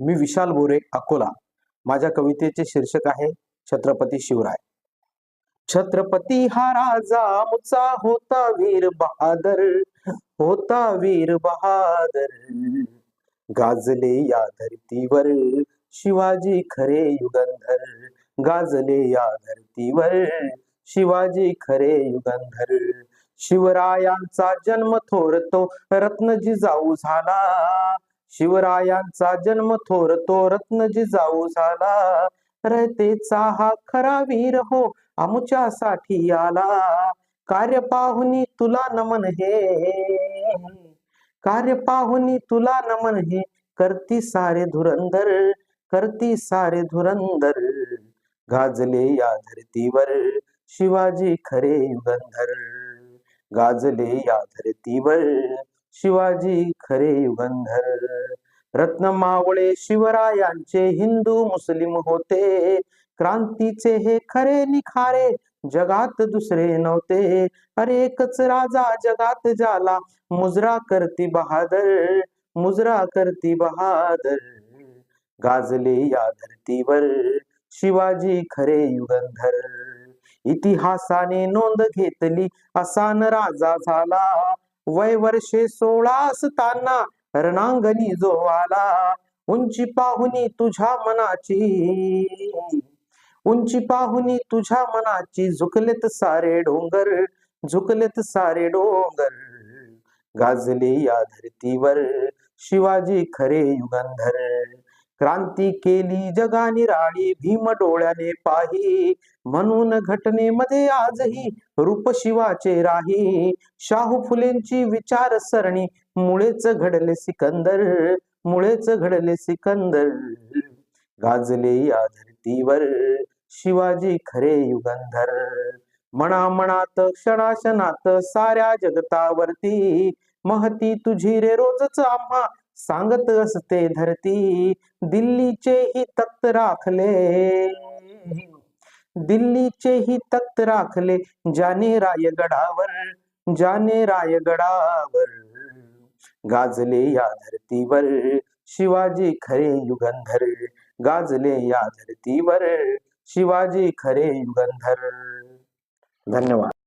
मी विशाल बोरे अकोला. माझ्या कवितेचे शीर्षक आहे छत्रपती शिवराय. छत्रपती हा राजा मुचा होता वीर बहादर होता वीर बहादर. गाजले या धरतीवर शिवाजी खरे युगंधर. गाजले या धरतीवर शिवाजी खरे युगंधर. शिवरायांचा जन्म थोरतो रत्नजी जाऊ झाला. शिवरायांचा जन्म थोर तो रत्न जिजाऊ झाला. रयतेचा हा खरा वीर हो आमुच्यासाठी आला. कार्य पाहुनी तुला नमन हे. कार्य पाहुनी तुला नमन हे. करती सारे धुरंधर करती सारे धुरंधर. गाजले या धरतीवर शिवाजी खरे युगंधर गाजले या धरतीवर शिवाजी खरे युगंधर. रत्न मावळे शिवरायांचे हिंदू मुस्लिम होते. क्रांतीचे हे खरे निखारे जगात दुसरे नव्हते. अरे एकच राजा जगात जाला मुजरा करती बहादर मुजरा करती बहादर. गाजले या धरतीवर शिवाजी खरे युगंधर. इतिहासाने नोंद घेतली असान राजा झाला वय वर्षे सोळा असताना रणांगणी जो आला उंची पाहुनी तुझ्या मनाची. उंची पाहुनी तुझ्या मनाची. झुकलेत सारे डोंगर झुकलेत सारे डोंगर. गाजले या धरतीवर. शिवाजी खरे युगंधर. क्रांती केली जगा निराळी भीम डोळ्याने पाही. म्हणून घटनेमध्ये आजही रूप शिवाचे राही. शाहू फुलेंची विचारसरणी मुळेच घडले सिकंदर मुळेच घडले सिकंदर. गाजले या धरतीवर शिवाजी खरे युगंधर. मना मनात क्षणाक्षणात साऱ्या जगतावरती महती तुझी रे रोजच आम्हा सांगत असते धरती. दिल्लीचे ही तक्त राखले. दिल्लीचे ही तक्त राखले. जाने रायगडावर जाने रायगडावर. गाजले या धरतीवर शिवाजी खरे युगंधर. गाजले या धरतीवर शिवाजी खरे युगंधर. धन्यवाद.